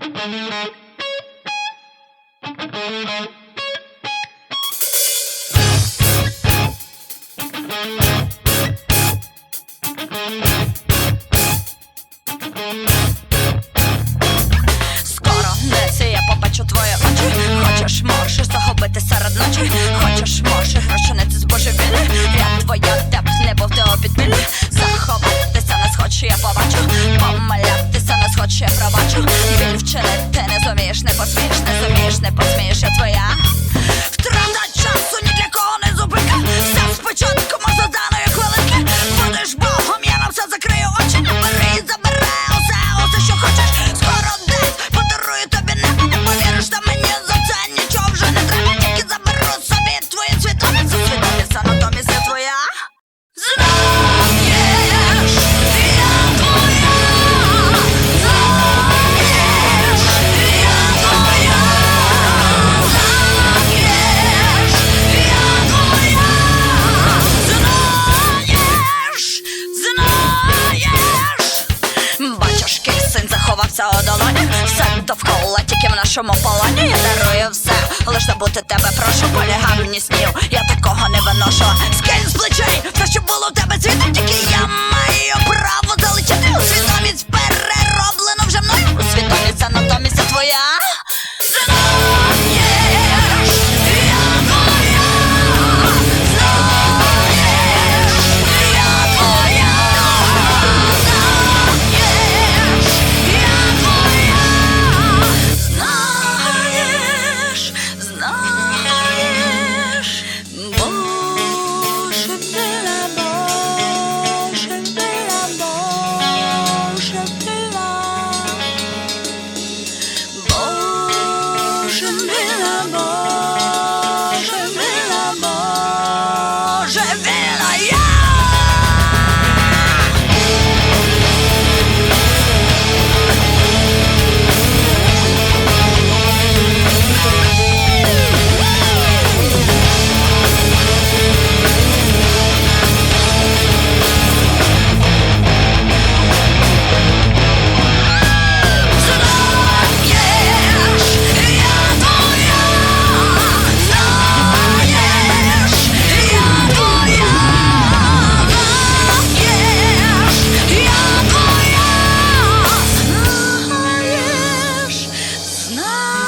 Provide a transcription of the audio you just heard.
Скоро десь я побачу твої очі, хочеш морше захопити серед ночі, хочеш морше розчинити з божевілля, я твоя теп, не був тебе обідбіль, захопитися не схоче, я побачу, помалятися не схоче, Ще права довкола, тільки в нашому полоні я дарую все. Лиш забути тебе, прошу полігамність снів. Я такого не виношу. Скинь з плечей, все, що було в тебе. you make Ah.